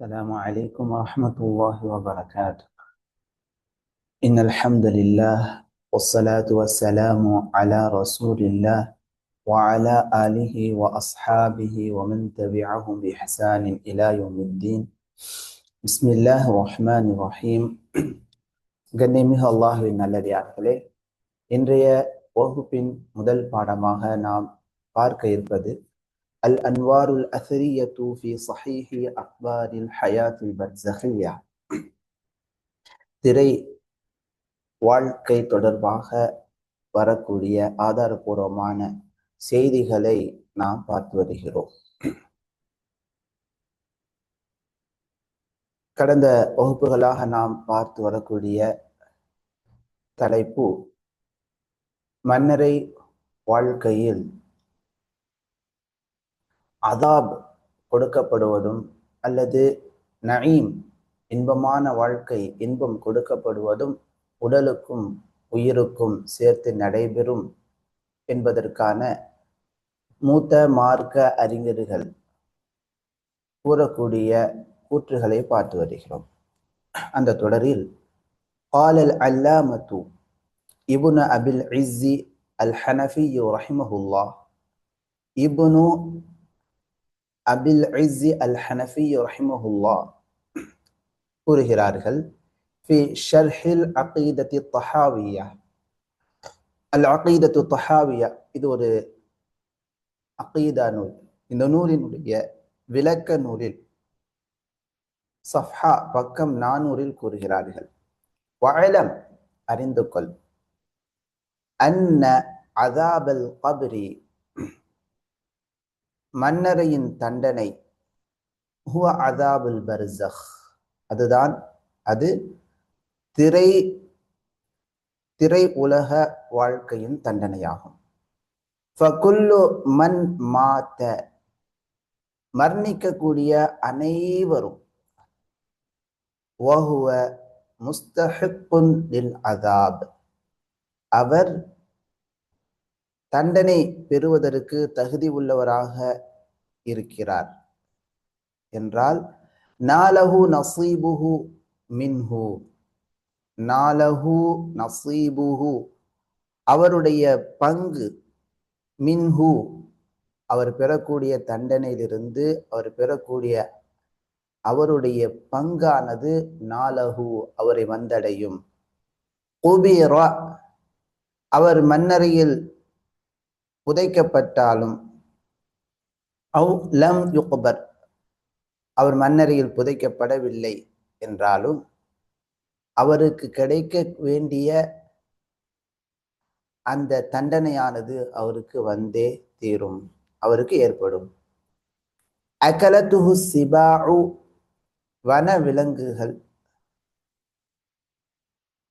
السلام عليكم ورحمة الله وبركاته إن الحمد لله والصلاة والسلام على رسول الله وعلى آله وأصحابه ومن تبعهم بإحسان إلى يوم الدين بسم الله الرحمن الرحيم கண்ணியமிகு அல்லாஹுவின் நல்லடியார்களே இன்றைய வகுப்பின் முதல் பாடமாக நாம் பார்க்க இருப்பது அல் அன்வாருல் அசரியத்து ஃபி சஹீஹி அக்பாரில் ஹயாத்தில் பர்சஹியா திரை வாழ்க்கை தொடர்பாக வரக்கூடிய ஆதாரபூர்வமான செய்திகளை நாம் பார்த்து வருகிறோம். கடந்த வகுப்புகளாக நாம் பார்த்து வரக்கூடிய தலைப்பு மன்னரை வாழ்க்கையில் அதாப் கொடுக்கப்படுவதும் அல்லது நயீம் இன்பமான வாழ்க்கை இன்பம் கொடுக்கப்படுவதும் உடலுக்கும் உயிருக்கும் சேர்த்து நடைபெறும் என்பதற்கான மூத்த மார்க்க அறிஞர்கள் கூறக்கூடிய கூற்றுகளை பார்த்து வருகிறோம். அந்த தொடரில் பாலல் அல்லாமத்து இபுன அபில் இஸ்ஸி அல் ஹனஃபி ரஹிமஹுல்லா இபுனு அபில் இஸ்ஸி அல் ஹனஃபி ரஹிமஹுல்லா கூறுகிறார்கள் ஃபி ஷர்ஹில் அகீதத்தி தஹாவியா அல் அகீதத்து தஹாவியா இது ஒரு அகீதா நூல் இந்த நூலினுடைய விளக்க நூலில் சஃப்ஹா பக்கம் நானூரில் கூறுகிறார்கள் வயலம் அறிந்து கொள் அன்ன அதாபல் கபரி மன்னரையின் தண்டனை. ஹுவ அதாபுல் பர்சஹ். அதுதான் அது திரை திரை உலக வாழ்க்கையின் தண்டனையாகும். ஃபகுல்லு மன் மாத்த. மர்ணிக்கக்கூடிய அனைவரும். வஹுவ முஸ்தஹிப்புன் அதாப். அவர் தண்டனை பெறுவதற்கு தகுதி உள்ளவராக இருக்கிறார். என்றால் நாலஹு நசீபுஹு மின்ஹு. நாலஹு நசீபுஹு. அவருடைய பங்கு மின்ஹு. அவர் பெறக்கூடிய தண்டனையிலிருந்து அவர் பெறக்கூடிய அவருடைய பங்கானது நாலஹு. அவரை வந்தடையும். குபீரா அவர் மன்னரையில் புதைக்கப்பட்டாலும் அவ் லம் யுக்பர் அவர் மன்னரையில் புதைக்கப்படவில்லை என்றாலும் அவருக்கு கிடைக்க வேண்டிய அந்த தண்டனையானது அவருக்கு வந்தே தீரும். அவருக்கு ஏற்படும். அகலத்துஹு சிபாஉ வன விலங்குகள்.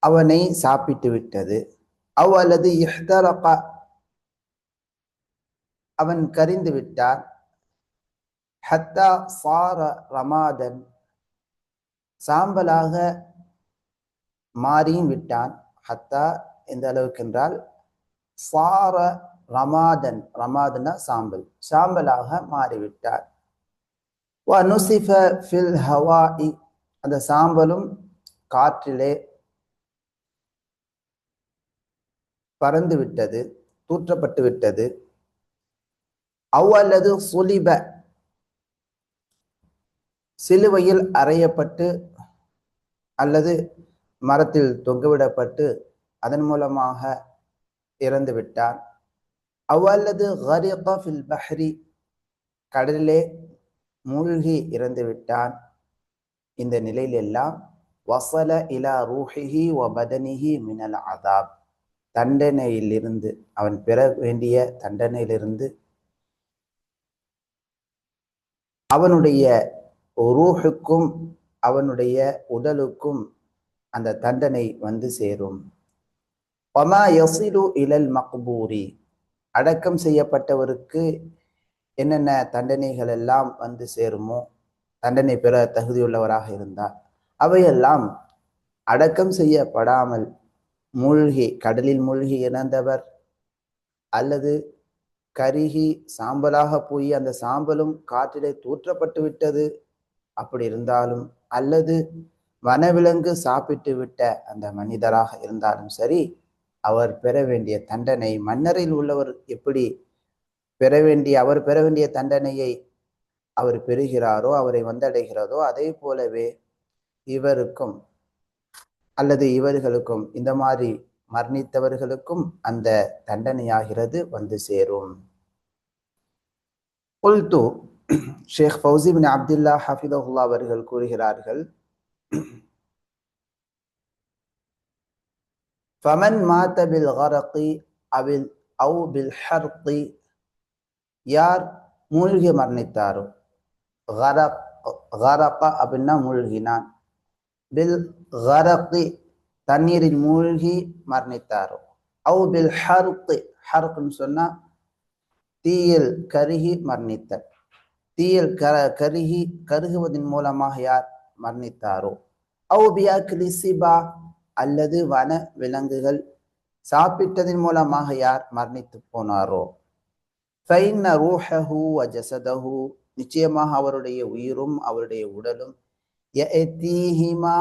அவனை சாப்பிட்டு விட்டது அவ் அல்லது இஹ்தரக அவன் கரிந்து விட்டான். ஹத்தா சார ரமாதன் சாம்பலாக மாறியும் விட்டான். ஹத்தா எந்த அளவுக்கு என்றால் சார ரமாதன் ரமாதனா சாம்பல் சாம்பலாக மாறிவிட்டார். நுசிஃப ஃபில் ஹவாஇ அந்த சாம்பலும் காற்றிலே பறந்து விட்டது தூற்றப்பட்டு விட்டது. அவ் அல்லது சுலிப சிலுவையில் அறையப்பட்டு அல்லது மரத்தில் தொங்குவிடப்பட்டு அதன் மூலமாக இறந்து விட்டான். அவ்வல்லது ஃபில் பஹ்ரி கடலிலே மூழ்கி இறந்து விட்டான். இந்த நிலையில் எல்லாம் வசல இலா ரூஹிஹி வ பதனிஹி மினல் அதாப். தண்டனையிலிருந்து அவன் பெற வேண்டிய தண்டனையிலிருந்து அவனுடைய ரூஹுக்கும் அவனுடைய உடலுக்கும் அந்த தண்டனை வந்து சேரும். ஒமா யசிலு இலல் மக்பூரி. அடக்கம் செய்யப்பட்டவருக்கு என்னென்ன தண்டனைகள் எல்லாம் வந்து சேருமோ தண்டனை பெற தகுதியுள்ளவராக இருந்தார். அவையெல்லாம் அடக்கம் செய்யப்படாமல் மூழ்கி கடலில் மூழ்கி இறந்தவர் அல்லது கருகி சாம்பலாக போய் அந்த சாம்பலும் காற்றிலே தூற்றப்பட்டு விட்டது. அப்படி இருந்தாலும் அல்லது வனவிலங்கு சாப்பிட்டு விட்ட அந்த மனிதராக இருந்தாலும் சரி அவர் பெற வேண்டிய தண்டனை மன்னரில் உள்ளவர் எப்படி பெற வேண்டிய அவர் பெற வேண்டிய தண்டனையை அவர் பெறுகிறாரோ அவரை வந்தடைகிறதோ அதே போலவே இவருக்கும் அல்லது இவர்களுக்கும் இந்த மாதிரி மரணித்தவர்களுக்கும் அந்த தண்டனையாகிறது வந்து சேரும். கொல்து ஷேக் ஃபவுசிபின் அப்துல்லா ஹஃபிதஹுல்லா அவர்கள் கூறுகிறார்கள் ஃபமன் மாத்த பில் ஹரக்கி அவில் அவு யார் மூழ்கி மரணித்தாரோ ஹரக் ஹரக அப்படின்னா மூழ்கினான். பில் ஹரக்கி தண்ணீரில் மூழ்கி மரணித்தாரோ. அவு பில் ஹர்qi சொன்னா தீயில் கருகி மரணித்தல். தீயில் கர கருகி கருகுவதன் மூலமாக யார் மரணித்தாரோ. அவு கிளிசிபா அல்லது வன விலங்குகள் சாப்பிட்டதன் மூலமாக யார் மரணித்து போனாரோ. ஃபைன்ன ரூஹஹு வ ஜசதஹு நிச்சயமாக அவருடைய உயிரும் அவருடைய உடலும் எ தீஹிமா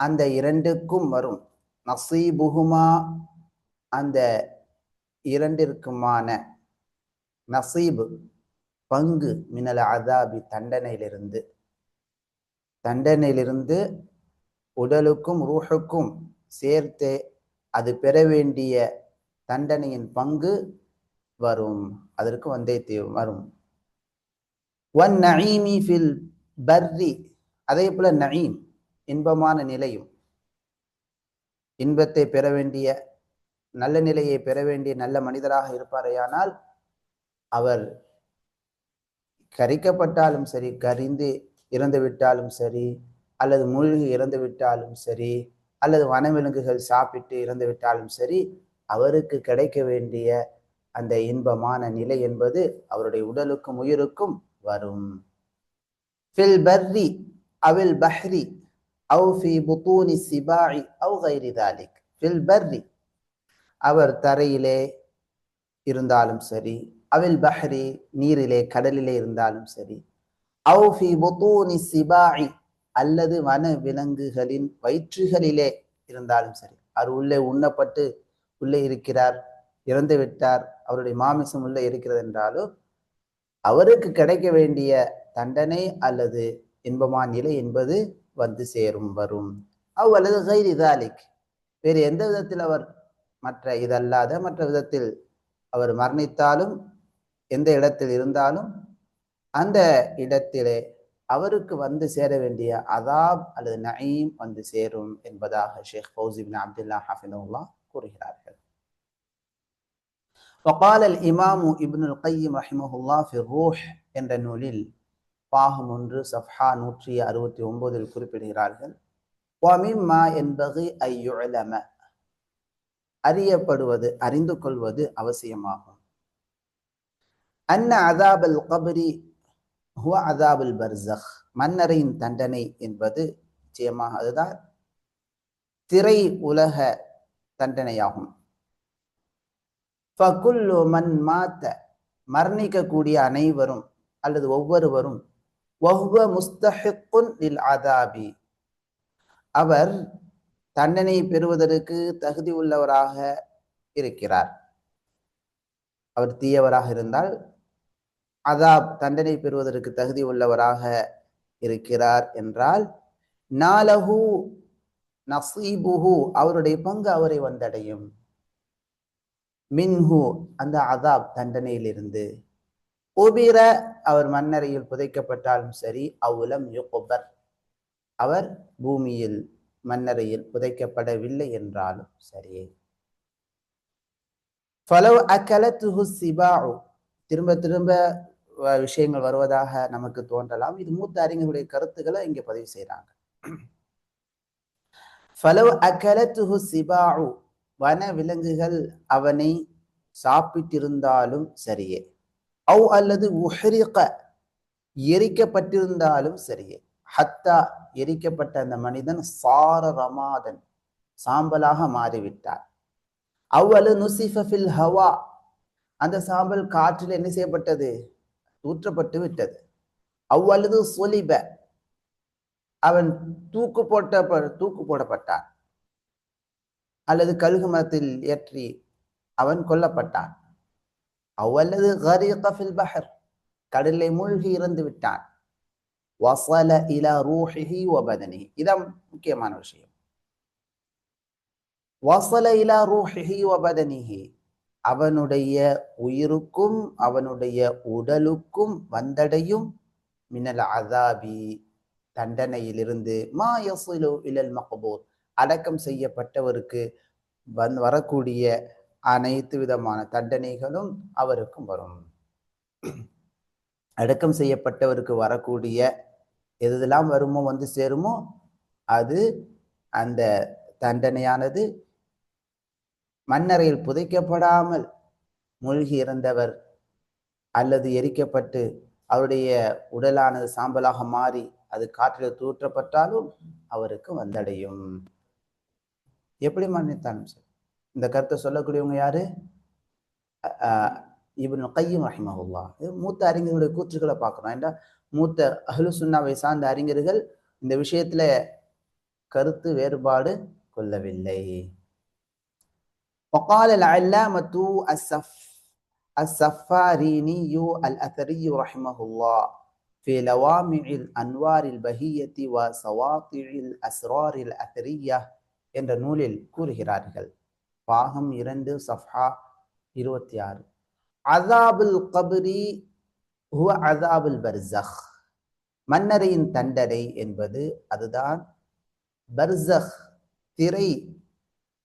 அந்த இரண்டுக்கும் வரும். நசீபுகுமா அந்த இரண்டிற்குமான நசீபு பங்கு மினல் அதாபி தண்டனையிலிருந்து. தண்டனையிலிருந்து உடலுக்கும் ரூஹுக்கும் சேர்த்து அது பெற வேண்டிய தண்டனையின் பங்கு வரும். அதற்கு வந்தே தீ வரும். ஒன் நயீமி ஃபில் பர்ரி. அதே போல நயீம். இன்பமான நிலையும். இன்பத்தை பெற வேண்டிய நல்ல நிலையை பெற வேண்டிய நல்ல மனிதராக இருப்பாரையானால் அவர் கரிக்கப்பட்டாலும் சரி கரிந்து இறந்து விட்டாலும் சரி அல்லது மூழ்கி இறந்து விட்டாலும் சரி அல்லது வனவிலங்குகள் சாப்பிட்டு இறந்து விட்டாலும் சரி அவருக்கு கிடைக்க வேண்டிய அந்த இன்பமான நிலை என்பது அவருடைய உடலுக்கும் உயிருக்கும் வரும். ஃபில் பர்ரி அவில் பஹ்ரி அவு ஃபி புத்தூனி சிபாய் அவு கைரி தாலிக் ஃபில் பர்ரி அவர் தரையிலே இருந்தாலும் சரி அவில் பஹ்ரி நீரிலே கடலிலே இருந்தாலும் சரி அவு ஃபி புத்தூனி சிபாய் அல்லது வன விலங்குகளின் வயிற்றுகளிலே இருந்தாலும் சரி. அவர் உள்ளே உண்ணப்பட்டு உள்ளே இருக்கிறார் இறந்து விட்டார் அவருடைய மாமிசம் உள்ளே இருக்கிறது என்றாலும் அவருக்கு கிடைக்க வேண்டிய தண்டனை அல்லது இன்பமான நிலை என்பது வந்து சேரும் வரும் அவ் அல்லது கைரி தாலிக் வேறு எந்த விதத்தில் அவர் மற்ற இதல்லாத மற்ற விதத்தில் அவர் மரணித்தாலும் எந்த இடத்தில் இருந்தாலும் அந்த இடத்திலே அவருக்கு வந்து சேர வேண்டிய அதாப் அல்லது நயீம் வந்து சேரும் என்பதாக ஷேக் ஃபௌசி பின் அப்துல்லா ஹஃபிதுல்லா கூறுகிறார்கள் وقال الإمام ابن القيم رحمه الله في الروح என்ற நூலில் பாகம் ஒன்று சஃப்ஹா நூற்றி அறுபத்தி ஒன்பதில் குறிப்பிடுகிறார்கள். ஒமிம்மா என்பது ஐயுழம அறியப்படுவது அறிந்து கொள்வது அவசியமாகும். அன்ன அதாபல் கபரி ஹுவ அதாபுல் பர்சஹ். மன்னரையின் தண்டனை என்பது நிச்சயமாக அதுதான் திரை உலக தண்டனையாகும். ஃபகுல்லு மன் மாத்த. மரணிக்கக்கூடிய அனைவரும் அல்லது ஒவ்வொருவரும் வஹுவ முஸ்தஹிக்குன் லில் அதாபி அவர் தண்டனை பெறுவதற்கு தகுதி உள்ளவராக இருக்கிறார். அவர் தீயவராக இருந்தால் அதாப் தண்டனை பெறுவதற்கு தகுதி உள்ளவராக இருக்கிறார் என்றால் நாலஹு நசீபுஹு அவருடைய பங்கு அவரை வந்தடையும். மின்ஹு அந்த அதாப் தண்டனையிலிருந்து. உபிர அவர் மண்ணறையில் புதைக்கப்பட்டாலும் சரி அவுலம் யுகுபர். அவர் பூமியில் மண்ணறையில் புதைக்கப்படவில்லை என்றாலும் சரியே ஃபலவ் அக்கலத்துஹு சிபாவு திரும்ப திரும்ப விஷயங்கள் வருவதாக நமக்கு தோன்றலாம். இது மூத்த அறிஞர்களுடைய கருத்துக்களை இங்க பதிவு செய்கிறாங்க. ஃபலவ் அக்கலத்துஹு சிபாவு வன விலங்குகள் அவனை சாப்பிட்டிருந்தாலும் சரியே. அவ் அல்லது உஹரிக எரிக்கப்பட்டிருந்தாலும் சரியே ஹத்தா எரிக்கப்பட்ட அந்த மனிதன் சார ரமாதன் சாம்பலாக மாறிவிட்டார். அவ்வளவு நுசிஃபில் ஹவா அந்த சாம்பல் காற்றில் என்ன செய்யப்பட்டது? தூற்றப்பட்டு விட்டது. அவ்வளவு சொலிப அவன் தூக்கு போட்ட தூக்கு போடப்பட்டான். அல்லது கழுகு மரத்தில் ஏற்றி அவன் கொல்லப்பட்டான். அவ்வளது கடலை பஹர் மூழ்கி இறந்து விட்டான் வசல இலா ரூஹிஹி வபதனி இதான் முக்கியமான விஷயம் வசல இலா ரூஹிஹி வபதனிஹி அவனுடைய உயிருக்கும் அவனுடைய உடலுக்கும் வந்தடையும் மினல் அதாபி தண்டனையிலிருந்து மா யசுலு இலல் மகபூர் அடக்கம் செய்யப்பட்டவருக்கு வந் வரக்கூடிய அனைத்து விதமான தண்டனைகளும் அவருக்கும் வரும். அடக்கம் செய்யப்பட்டவருக்கு வரக்கூடிய எதெல்லாம் வருமோ வந்து சேருமோ அது அந்த தண்டனையானது மண்ணறையில் புதைக்கப்படாமல் மூழ்கி இறந்தவர் அல்லது எரிக்கப்பட்டு அவருடைய உடலானது சாம்பலாக மாறி அது காற்றில் தூற்றப்பட்டாலும் அவருக்கு வந்தடையும். எப்படி மன்னித்தாலும் சரி. இந்த கருத்தை சொல்லக்கூடியவங்க யாரு இவன் கையும் ரஹிமஹுல்லா இது மூத்த அறிஞர்களுடைய கூற்றுக்களை பார்க்கணும் ஏன்னா மூத்த அஹ்லு சுன்னாவை சார்ந்த அறிஞர்கள் இந்த விஷயத்துல கருத்து வேறுபாடு கொள்ளவில்லை وقال العلامة السف السفاريني الأثري رحمه الله في لوامع الأنوار البهية وسواطع الأسرار الأثرية என்ற நூலில் கூறுகிறார்கள் பாகம் இரண்டு சஃபா இருபத்தி ஆறு அதாபுல் கபரி ஹுவ அதாபுல் பர்சஹ். மன்னரையின் தண்டனை என்பது அதுதான் பர்சஹ் திரை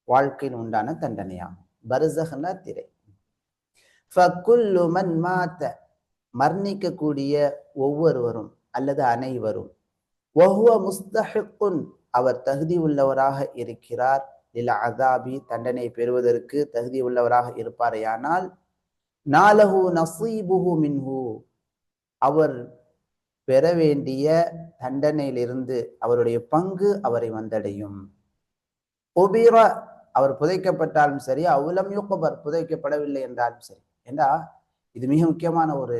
வாழ்க்கையில் உண்டான தண்டனையாகும். பர்சஹ்னா திரை. ஃபக்குல்லு மன் மாத்த. மர்ணிக்கக்கூடிய ஒவ்வொருவரும் அல்லது அனைவரும். ஒஹுவ முஸ்தஹிக்குன். அவர் தகுதி உள்ளவராக இருக்கிறார். இல்ல அதாபி தண்டனை பெறுவதற்கு தகுதி உள்ளவராக இருப்பாரையானால் நாலஹு நசீபுகு மின்ஹு அவர் பெற வேண்டிய தண்டனையிலிருந்து அவருடைய பங்கு அவரை வந்தடையும். உபிர அவர் புதைக்கப்பட்டாலும் சரி அவுலம் யுக்கபர் புதைக்கப்படவில்லை என்றாலும் சரி. ஏண்டா? இது மிக முக்கியமான ஒரு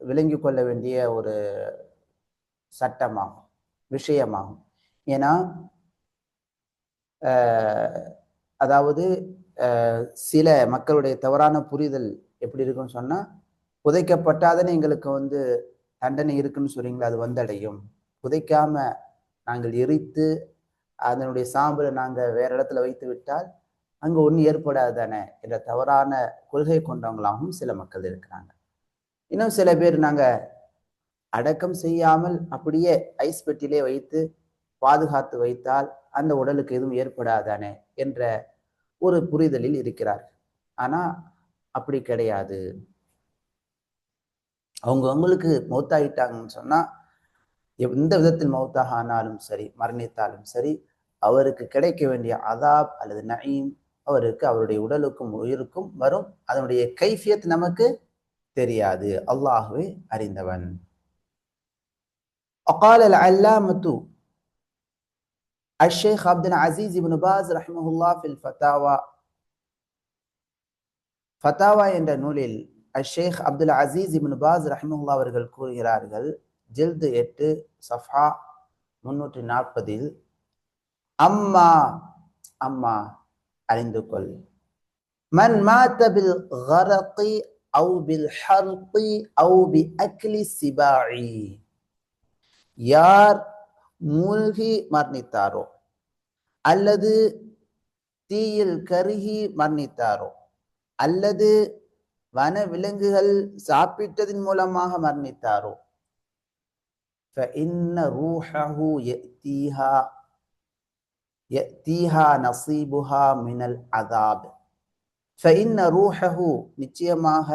விளங்கி கொள்ள வேண்டிய ஒரு சட்டமாகும் விஷயமாகும். ஏன்னா அதாவது சில மக்களுடைய தவறான புரிதல் எப்படி இருக்குன்னு சொன்னால் புதைக்கப்பட்டாதானே எங்களுக்கு வந்து தண்டனை இருக்குன்னு சொல்கிறீங்களா அது வந்தடையும். புதைக்காம நாங்கள் எரித்து அதனுடைய சாம்பலை நாங்கள் வேற இடத்துல வைத்து விட்டால் அங்கே ஒன்றும் ஏற்படாது தானே என்ற தவறான கொள்கை கொண்டவங்களாகவும் சில மக்கள் இருக்கிறாங்க. இன்னும் சில பேர் நாங்கள் அடக்கம் செய்யாமல் அப்படியே ஐஸ் பெட்டிலே வைத்து பாதுகாத்து வைத்தால் அந்த உடலுக்கு எதுவும் ஏற்படாதானே என்ற ஒரு புரிதலில் இருக்கிறார். ஆனால் அப்படி கிடையாது. அவங்க அவங்களுக்கு மௌத்தாயிட்டாங்கன்னு சொன்னால் எந்த விதத்தில் மௌத்தாக ஆனாலும் சரி மரணித்தாலும் சரி அவருக்கு கிடைக்க வேண்டிய அதாப் அல்லது நயீம் அவருக்கு அவருடைய உடலுக்கும் உயிருக்கும் வரும். அதனுடைய கைஃபியத் நமக்கு தெரியாது. அல்லாஹுவே அறிந்தவன். அகால அல்லாமத்து الشيخ عبد العزيز بن باز رحمه الله في الفتاوى ஃபத்தாவா என்ற நூலில் அஷேக் அப்துல் அசீஸ் இபின் பாஸ் ரஹிமுல்லா அவர்கள் கூறுகிறார்கள் ஜில்து எட்டு சஃபா முன்னூற்றி நாற்பதில் அம்மா அம்மா அறிந்து கொள் மன் மாத்த பில் கரqi أو بالحرق أو بأكل السباع யார் மூழ்கி மரணித்தாரோ அல்லது தீயில் கருகி மரணித்தாரோ அல்லது வன விலங்குகள் சாப்பிட்டதின் மூலமாக மரணித்தாரோ فإن روحه يأتيها يأتيها نصيبها من العذاب فإن روحه நிச்சயமாக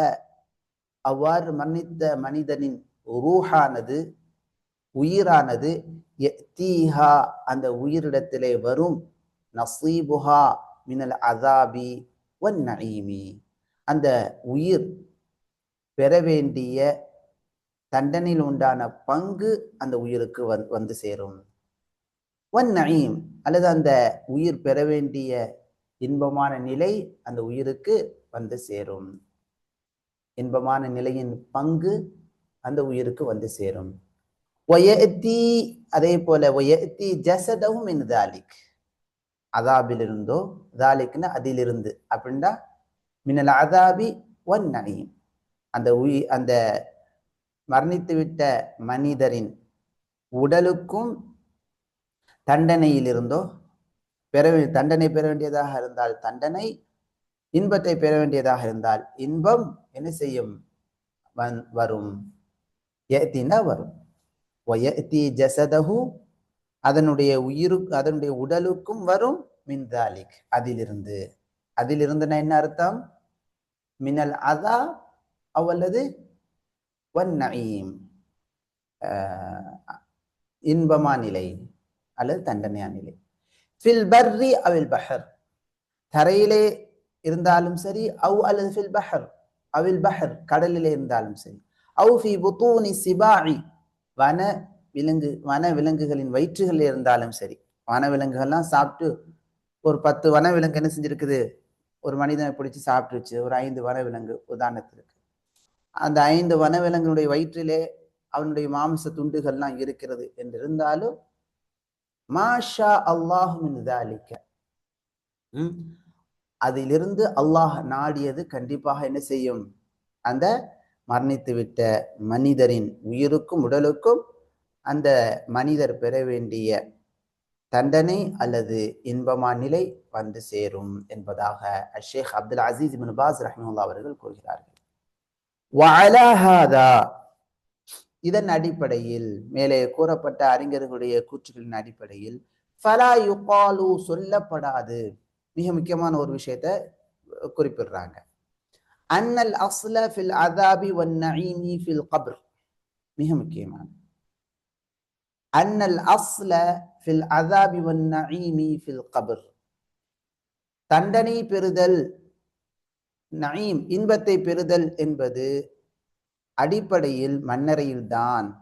அவ்வாறு மரணித்த மனிதனின் ரூஹானது உயிரானது தீஹா அந்த உயிரிடத்திலே வரும். நசீபுஹா மினல் அதாபி ஒன் நஈமி அந்த உயிர் பெற வேண்டிய தண்டனையில் உண்டான பங்கு அந்த உயிருக்கு வந் வந்து சேரும். ஒன் நயீம் அல்லது அந்த உயிர் பெற வேண்டிய இன்பமான நிலை அந்த உயிருக்கு வந்து சேரும். இன்பமான நிலையின் பங்கு அந்த உயிருக்கு வந்து சேரும். ஒயத்தி அதே போல ஒயத்தி ஜசதவும் என் தாலிக் அதாபிலிருந்தோ தாலிக்னா அதிலிருந்து அப்படின்னா மின்னல் அதாபி ஒன் நனியும் அந்த உயி அந்த மரணித்துவிட்ட மனிதரின் உடலுக்கும் தண்டனையிலிருந்தோ பெற தண்டனை பெற வேண்டியதாக இருந்தால் தண்டனை இன்பத்தை பெற வேண்டியதாக இருந்தால் இன்பம் என்ன செய்யும் வந்- வரும் யஅத்தினா வரும் வயத்தி ஜசதஹு அதனுடைய உயிரு அதனுடைய உடலுக்கும் வரும் மின் தாலிக். அதிலிருந்து அதிலிருந்துனா என்ன அர்த்தம்? மினல் அதா அவல்லது வன் நயீம். இன்பமா நிலை அல்லது தண்டனையா நிலை. ஃபில் பர்ரி அவில் பஹர். தரையிலே இருந்தாலும் சரி அவ் அல்லது ஃபில் பஹர். அவில் பஹர் கடலிலே இருந்தாலும் சரி. அவு ஃபி புத்தூனி சிபாயி வன விலங்கு வன விலங்குகளின் வயிற்றுகள் இருந்தாலும் சரி. வன விலங்குகள்லாம் சாப்பிட்டு ஒரு பத்து வன விலங்கு என்ன செஞ்சிருக்குது? ஒரு மனிதனை பிடிச்சி சாப்பிட்டுருச்சு. ஒரு ஐந்து வன விலங்கு உதாரணத்திற்கு. அந்த ஐந்து வன விலங்குடைய வயிற்றிலே அவனுடைய மாமிச துண்டுகள்லாம் இருக்கிறது என்றிருந்தாலும் மாஷா அல்லாஹுமின் தாலிக்க ம், அதிலிருந்து அல்லாஹ் நாடியது கண்டிப்பாக என்ன செய்யும்? அந்த மரணித்துவிட்ட மனிதரின் உயிருக்கும் உடலுக்கும் அந்த மனிதர் பெற வேண்டிய தண்டனை அல்லது இன்பமான நிலை வந்து சேரும் என்பதாக அஷேக் அப்துல் அசீஸ் இபின் பாஸ் ரஹமுல்லா அவர்கள் கூறுகிறார்கள். வலஹாதா இதன் அடிப்படையில் மேலே கூறப்பட்ட அறிஞர்களுடைய கூற்றுகளின் அடிப்படையில் ஃபலா யுகாலு சொல்லப்படாது. மிக முக்கியமான ஒரு விஷயத்த குறிப்பிடுறாங்க. அன்னல் அஸ்ல ஃபில் அதாபி ஒன் நஈமி ஃபில் கப்ர். மிக முக்கியமான. அன்னல் அஸ்ல ஃபில் அதாபி ஒன் நஈமி ஃபில் கபர். தண்டனை பெறுதல் நயீம் இன்பத்தை பெறுதல் என்பது அடிப்படையில் மன்னரையில்தான்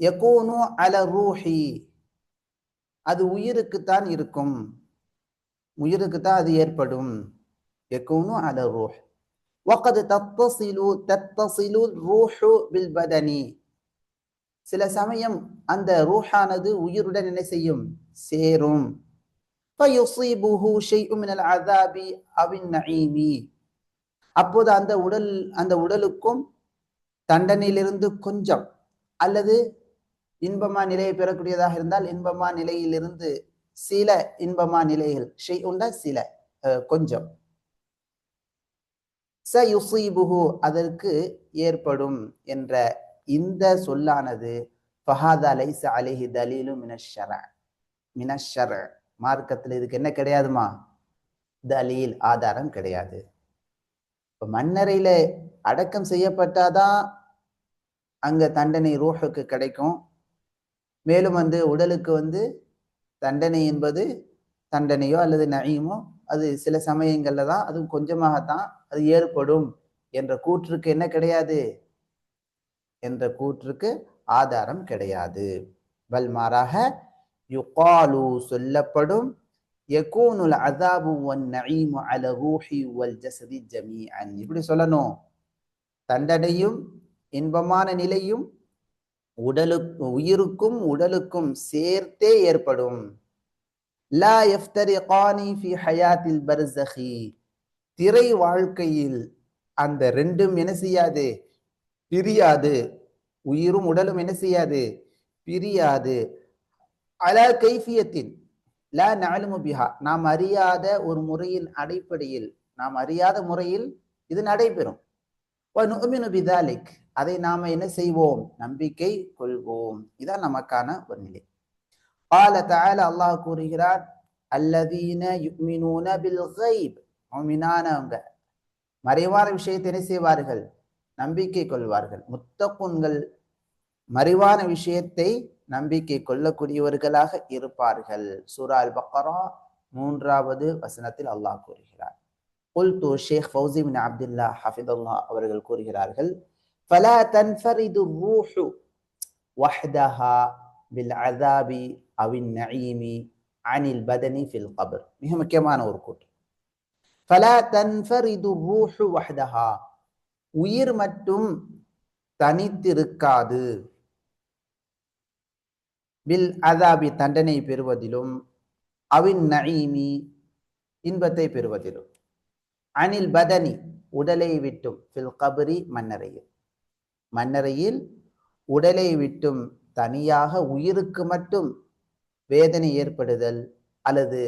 எகோனு அல ரூஹி. அது உயிருக்குத்தான் இருக்கும். உயிருக்குத்தான் அது ஏற்படும். யகூனு அல ரூஹ் وقد تتصل تتصل الروح بالبدن சில சமயம் அந்த ரூஹானது உயிருடன் என்ன செய்யும் சேரும் فيصيبه شيء من العذاب أو النعيم அப்போது அந்த உடல் அந்த உடலுக்கும் தண்டனையிலிருந்து கொஞ்சம் அல்லது இன்பமா நிலையை பெறக்கூடியதாக இருந்தால் இன்பமா நிலையிலிருந்து சில இன்பமா நிலைகள் ஷெய் உண்டா சில அஹ், கொஞ்சம் ச யுசீபுஹு அதற்கு ஏற்படும் என்ற இந்த சொல்லானது ஃபஹாதா லைச அலிஹி தலீலு மினஷர மினஷர மார்க்கத்தில் இதுக்கு என்ன கிடையாதுமா? தலீல் ஆதாரம் கிடையாது. இப்போ மண்ணறையில் அடக்கம் செய்யப்பட்டாதான் அங்கே தண்டனை ரூஹுக்கு கிடைக்கும். மேலும் வந்து உடலுக்கு வந்து தண்டனை என்பது தண்டனையோ அல்லது நயமோ அது சில சமயங்களில் தான் அதுவும் கொஞ்சமாகத்தான் அது ஏற்படும். என்ற கூற்றுக்கு என்ன கிடையாது? என்ற கூற்றுக்கு ஆதாரம் கிடையாது. வல்மாறாக யுகாலு சொல்லப்படும் யகூனுல் அதாபு வன் நஈமு அல ரூஹி வல் ஜசதி ஜமீ அன் இப்படி சொல்லணும். தண்டனையும் இன்பமான நிலையும் உடலுக்கு உயிருக்கும் உடலுக்கும் சேர்த்தே ஏற்படும். லா யஃப்தரிகானி ஃபி ஹயாத்தில் பர்சஹி திரை வாழ்க்கையில் அந்த ரெண்டும் என்ன செய்யாது? பிரியாது. உயிரும் உடலும் என்ன செய்யாது? பிரியாது. அல கைஃபியத்தின் லா நாலுமு நாம் அறியாத ஒரு முறையின் அடிப்படையில் நாம் அறியாத முறையில் இது நடைபெறும். பிதாலிக். அதை நாம என்ன செய்வோம்? நம்பிக்கை கொள்வோம். இதான் நமக்கான ஒரு நிலை. பால தால அல்லாஹ் கூறுகிறார் அல்லதீன யுக்மினூன பில் முமினானவங்க மறைவான விஷயத்தை என்ன செய்வார்கள் நம்பிக்கை கொள்வார்கள் முத்தக்குண்கள் மறைவான விஷயத்தை நம்பிக்கை கொள்ளக்கூடியவர்களாக இருப்பார்கள் சூரா அல் பக்கரா மூன்றாவது வசனத்தில் அல்லாஹ் கூறுகிறார் குல்து ஷேக் ஃபௌசி பின் அப்துல்லா ஹஃபிதுல்லா அவர்கள் கூறுகிறார்கள் ஃபலா தன்ஃபரிது ரூஹு வஹ்தஹா பில் அதாபி அவின் நயீமி அனில் பதனி ஃபில் கபர் மிக முக்கியமான ஒரு கூட்டம் ஃபலா தன்ஃபரிது ரூஹு உயிர் மட்டும் தனித்திருக்காது. பில் அதாபி தண்டனை பெறுவதிலும் அவின் நஈமி இன்பத்தை பெறுவதிலும். அனில் பதனி உடலை விட்டும் ஃபில் கபரி மன்னரையில் மன்னரையில் உடலை விட்டும் தனியாக உயிருக்கு மட்டும் வேதனை ஏற்படுதல் அல்லது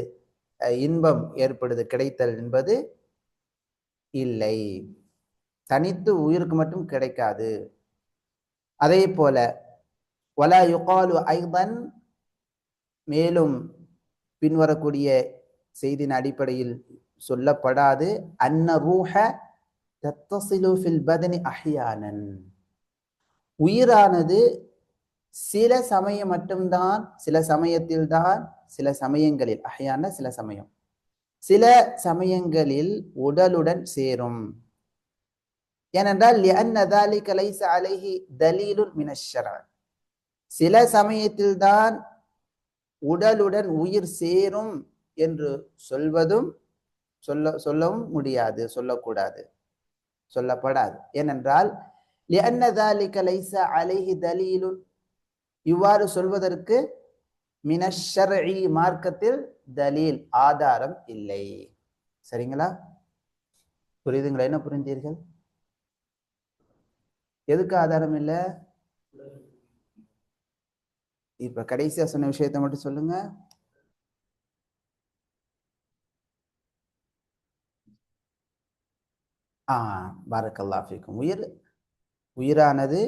இன்பம் ஏற்படுது கிடைத்தல் என்பது இல்லை. தனித்து உயிருக்கு மட்டும் கிடைக்காது. அதே போல ஒலா யுகாலு ஐதன் மேலும் பின்வரக்கூடிய செய்தியின் அடிப்படையில் சொல்லப்படாது. அன்ன ரூஹ தத்தசிலு ஃபில் பதனி அஹ்யானன் உயிரானது சில சமயம் மட்டும்தான் சில சமயத்தில்தான் சில சமயங்களில் அஹ்யான சில சமயம். சில சமயங்களில் உடலுடன் சேரும். ஏனென்றால் சில சமயத்தில் தான் உடலுடன் உயிர் சேரும் என்று சொல்வதும் சொல்ல சொல்லவும் முடியாது சொல்லக்கூடாது சொல்லப்படாது. ஏனென்றால் இவ்வாறு சொல்வதற்கு மினஷர்இ மார்க்கத்தில் தலீல் ஆதாரம் இல்லை. சரிங்களா? புரியுதுங்களா? என்ன புரிந்தீர்கள் எதுக்கு ஆதாரம் இல்லை? இப்ப கடைசியா சொன்ன விஷயத்தை மட்டும் சொல்லுங்க. ஆ பாரக்கல்லாஃபிக்கும் உயிர் உயிரானது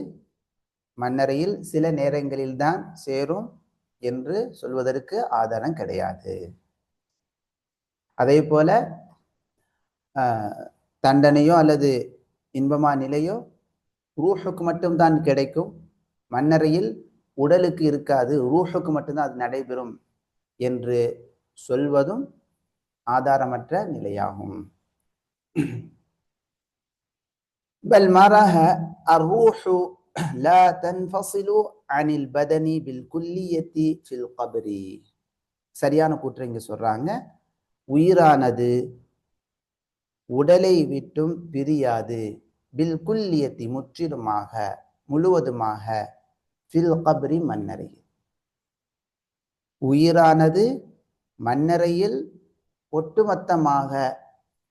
மன்னரையில் சில நேரங்களில் தான் சேரும். என்று சொல்வதற்கு ஆதாரம் கிடையாது. அதே போல தண்டனையோ அல்லது இன்பமா நிலையோ ரூஹுக்கு மட்டும்தான் கிடைக்கும். மன்னரையில் உடலுக்கு இருக்காது. ரூஹுக்கு மட்டும்தான் அது நடைபெறும் என்று சொல்வதும் ஆதாரமற்ற நிலையாகும். பல் மாறாக அர்ரூஹு லா தன்ஃபசிலு அனில் பதனி பில் குல்லியத்தி ஃபில் கபரி சரியான கூற்று இங்கே சொல்கிறாங்க உயிரானது உடலை விட்டும் பிரியாது. பில் குல்லியத்தி முற்றிலுமாக முழுவதுமாக ஃபில் கபரி மண்ணறையில். உயிரானது மண்ணறையில் ஒட்டுமொத்தமாக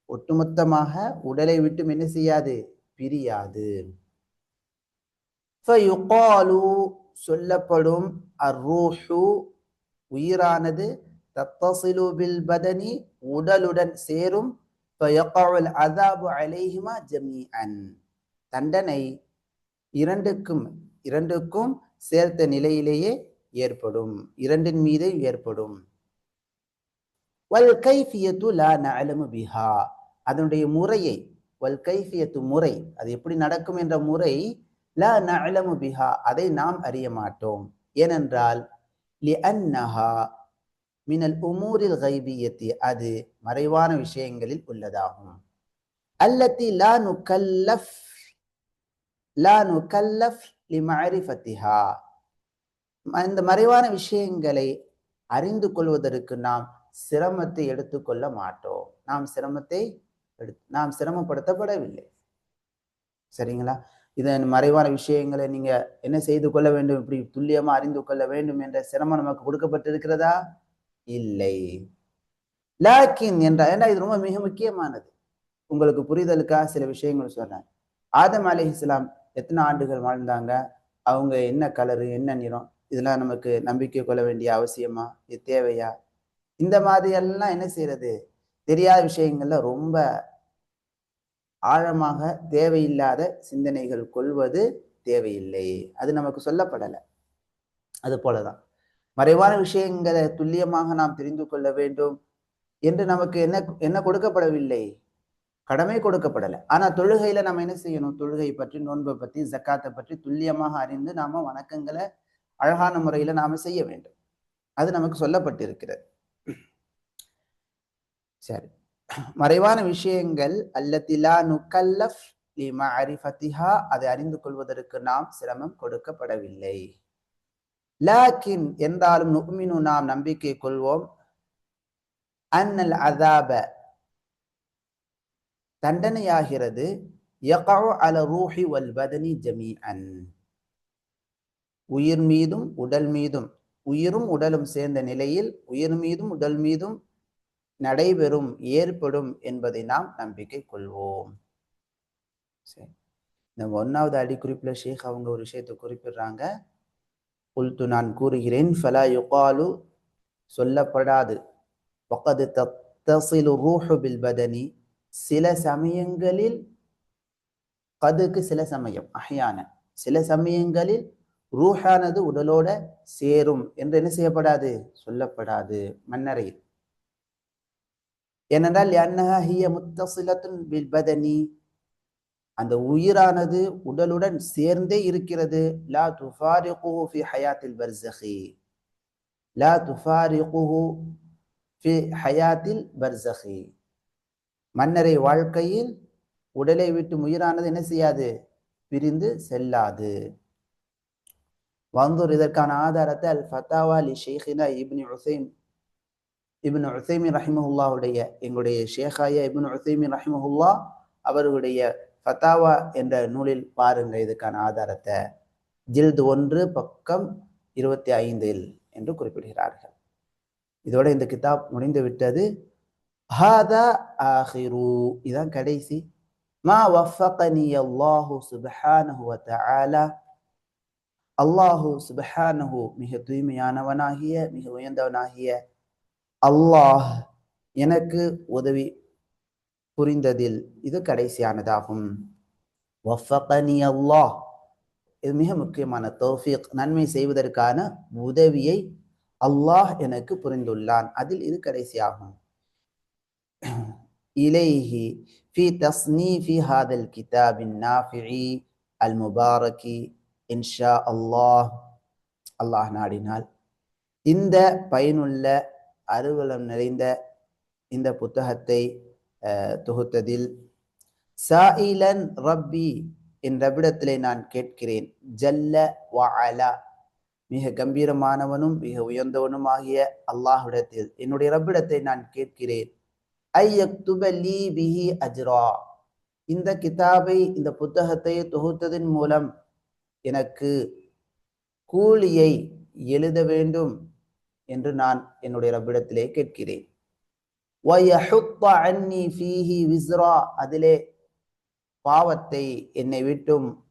ஒட்டுமொத்தமாக உடலை விட்டும் என்ன செய்யாது? பிரியாது. சொல்லப்படும் அர்ரூஹு உயிரானது தத்தசிலு பில் பதனி உடலுடன் சேரும் ஃபயகஉல் அதாபு அலைஹிமா ஜமீஅன் தண்டனை இரண்டுக்கும் இரண்டுக்கும் சேர்த்த நிலையிலேயே ஏற்படும். இரண்டின் மீது ஏற்படும். வல்கைஃபியத்து லா நலமு பிஹா அதனுடைய முறையை வல்கைஃபியத்து முறை அது எப்படி நடக்கும் என்ற முறை லா நஅலமு பிஹா அதை நாம் அறிய மாட்டோம். ஏனென்றால் லி அன்னஹா மினல் உமூரில் கைபியத்தி அது மறைவான விஷயங்களில் உள்ளதாகும். அல்லத்தி லா நுகல்லஃப் லா நுகல்லஃப் லிமஅரிஃபத்திஹா இந்த மறைவான விஷயங்களை அறிந்து கொள்வதற்கு நாம் சிரமத்தை எடுத்துக்கொள்ள மாட்டோம். நாம் சிரமத்தை எடுத்து நாம் சிரமப்படுத்தப்படவில்லை. சரிங்களா? இதன் மறைவான விஷயங்களை நீங்க என்ன செய்து கொள்ள வேண்டும்? இப்படி துல்லியமா அறிந்து கொள்ள வேண்டும் என்ற சிரமம் நமக்கு கொடுக்கப்பட்டிருக்கிறதா? இல்லை. லாக்கின் என்ற ஏன்னா இது ரொம்ப மிக முக்கியமானது. உங்களுக்கு புரிதலுக்காக சில விஷயங்கள் சொன்னேன் ஆதம் அலி இஸ்லாம் எத்தனை ஆண்டுகள் வாழ்ந்தாங்க? அவங்க என்ன கலரு என்ன நிறம்? இதெல்லாம் நமக்கு நம்பிக்கை கொள்ள வேண்டிய அவசியமா? இது தேவையா? இந்த மாதிரி எல்லாம் என்ன செய்யறது? தெரியாத விஷயங்கள்ல ரொம்ப ஆழமாக தேவையில்லாத சிந்தனைகள் கொள்வது தேவையில்லை. அது நமக்கு சொல்லப்படலை. அது போலதான். மறைவான விஷயங்களை துல்லியமாக நாம் தெரிந்து கொள்ள வேண்டும் என்று நமக்கு என்ன என்ன கொடுக்கப்படவில்லை? கடமை கொடுக்கப்படலை. ஆனால் தொழுகையில நம்ம என்ன செய்யணும்? தொழுகை பற்றி நோன்பை பற்றி ஜக்காத்தை பற்றி துல்லியமாக அறிந்து நாம வணக்கங்களை அழகான முறையில நாம செய்ய வேண்டும். அது நமக்கு சொல்லப்பட்டிருக்கிறது. சரி. மறைவான விஷயங்கள் அல்லத்திலா நுக்கல்லஃப் லிமா அரிஃபத்திஹா அதை அறிந்து கொள்வதற்கு நாம் சிரமம் கொடுக்கப்படவில்லை. லாக்கின் என்றாலும் நுக்மினு நாம் நம்பிக்கை கொள்வோம். அன்னல் அதாப தண்டனையாகிறது. யகஉ அல ரூஹி வல் பதனி ஜமீஅன். உயிர் மீதும் உடல் மீதும் உயிரும் உடலும் சேர்ந்த நிலையில் உயிர் மீதும் உடல் மீதும் நடைபெறும் ஏற்படும் என்பதை நாம் நம்பிக்கை கொள்வோம். சரி. இந்த ஒன்னாவது அடிக்குறிப்பில் ஷேக் அவங்க ஒரு விஷயத்தை குறிப்பிடுறாங்க. உல்து நான் கூறுகிறேன் ஃபலா யுகாலு சொல்லப்படாது. வகது தத்தசிலு ரூஹு பில் பதனி. சில சமயங்களில் கதுக்கு சில சமயம் அஹியான. சில சமயங்களில் ரூஹானது உடலோட சேரும் என்று என்ன செய்யப்படாது? சொல்லப்படாது. மன்னரையில் ஏனென்றால் அன்னஹா ஹிய முத்தசிலத்துன் பில் பதனி அந்த உயிரானது உடலுடன் சேர்ந்தே இருக்கிறது. லா துஃபாரிகுஹு ஃபி ஹயாத்தில் பர்சஹி. லா துஃபாரிகுஹு ஃபி ஹயாத்தில் பர்சஹி. மன்னரை வாழ்க்கையில் உடலை விட்டு உயிரானது என்ன செய்யாது? பிரிந்து செல்லாது. வந்தூர் இதற்கான ஆதாரத்தை அல் ஃபத்தாவா லி ஷேஹினா இப்னி உசைம் இபின் உசைமின் ரஹிமஹுல்லாவுடைய எங்களுடைய ஷேகாய இபின் உசைமின் ரஹிமஹுல்லா அவருடைய ஃபத்தாவா என்ற நூலில் பாருங்க இதுக்கான ஆதாரத்தை. ஜில்து ஒன்று பக்கம் இருபத்தி ஐந்தில் என்று குறிப்பிடுகிறார்கள். இதோட இந்த கிதாப் முடிந்து விட்டது. ஹாதா ஆஹிரு இதான் கடைசி. மா வஃபகனி அல்லாஹு சுபஹானஹு வ தஆலா. அல்லாஹு சுபஹானஹு மிக தூய்மையானவனாகிய மிக உயர்ந்தவனாகிய அல்லாஹ் எனக்கு உதவி புரிந்ததில் இது கடைசியானதாகும். வஃபகனி அல்லாஹ். இது மிக முக்கியமான தௌஃபிக். நன்மை செய்வதற்கான உதவியை அல்லாஹ் எனக்கு புரிந்துள்ளான். அதில் இது கடைசியாகும். இலைஹி ஃபி தஸ்னி ஃபி ஹாதல் கிதாபின் நாஃபிஇ அல் முபாரகி இன்ஷா அல்லாஹ். அல்லாஹ் நாடினால். இந்த பயனுள்ள அறுவலம் நிறைந்த இந்த புத்தகத்தை தொகுத்ததில் சாயிலன் ரப்பி என் ரபிடத்திலே நான் கேட்கிறேன். ஜல்ல வஅலா மிக கம்பீரமானவனும் மிக உயர்ந்தவனும் ஆகிய அல்லாஹ்விடத்தில் என்னுடைய ரப்பிடத்தை நான் கேட்கிறேன். ஐயக்துபலி பிஹி அஜ்ரா இந்த கிதாபை இந்த புத்தகத்தை தொகுத்ததன் மூலம் எனக்கு கூலியை எழுத வேண்டும். என்று நான் என்னுடைய ரப்பிடத்திலே கேட்கிறேன். அதிலே பாவத்தை என்னை விட்டும்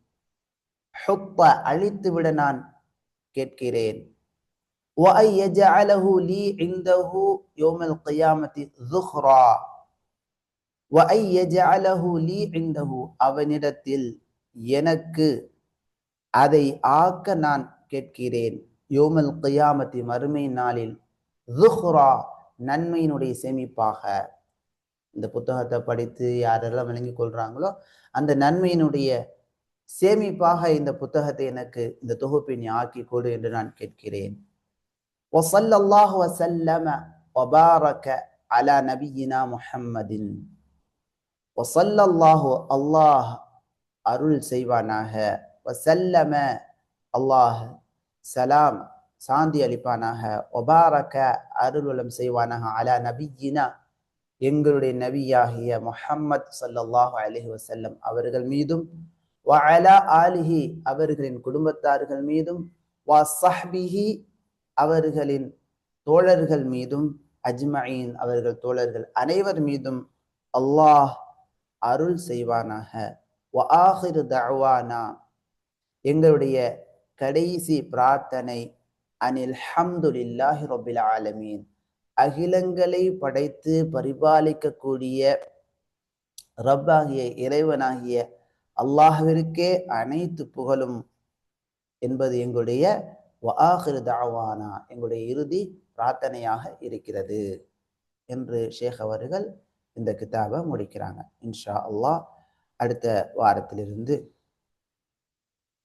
அழித்து விட நான் கேட்கிறேன். அவனிடத்தில் எனக்கு அதை ஆக்க நான் கேட்கிறேன். யோமல் கியாமத்தி மறுமை நாளில் துஹ்ரா நன்மையினுடைய சேமிப்பாக இந்த புத்தகத்தை படித்து யாரெல்லாம் விளங்கி கொள்றாங்களோ அந்த நன்மையினுடைய சேமிப்பாக இந்த புத்தகத்தை எனக்கு இந்த தொகுப்பை நீ ஆக்கி கொடு என்று நான் கேட்கிறேன் وصلى الله وسلم وبارك على نبينا محمد وصلى الله الله அருள் செய்வானாக வசல்லம அல்லாஹ் சலாம் சாந்தி அளிப்பானாக. ஒபாரக அருளுலம் செய்வானாக. அலா நபியினா எங்களுடைய நபியாகிய முஹம்மத் சல்லாஹு அலஹி வசல்லம் அவர்கள் மீதும் வ அலா ஆலிஹி அவர்களின் குடும்பத்தார்கள் மீதும் வா சஹ்பிஹி அவர்களின் தோழர்கள் மீதும் அஜ்மயின் அவர்கள் தோழர்கள் அனைவர் மீதும் அல்லாஹ் அருள் செய்வானாக. வ ஆஹிரு எங்களுடைய கடைசி பிரார்த்தனை அனில் ஹம்துலில்லாஹி ரொபில் ஆலமீன். அகிலங்களை படைத்து பரிபாலிக்கக்கூடிய ரப்பாகிய இறைவனாகிய அல்லாஹிற்கே அனைத்து புகழும் என்பது எங்களுடைய வாஹிரு தாவானா எங்களுடைய இறுதி பிரார்த்தனையாக இருக்கிறது என்று ஷேக் அவர்கள் இந்த கிதாபை முடிக்கிறாங்க. இன்ஷா அல்லாஹ் அடுத்த வாரத்திலிருந்து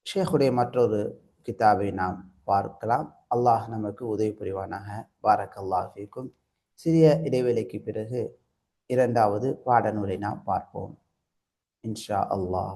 ஷேഖுடைய மற்றொரு கிதாபை நாம் பார்க்கலாம். அல்லாஹ் நமக்கு உதவி புரிவானாக. பாரக் அல்லாஹ் சிறிய இடைவேளைக்கு பிறகு இரண்டாவது பாடநூலை நாம் பார்ப்போம். இன்ஷா அல்லாஹ்.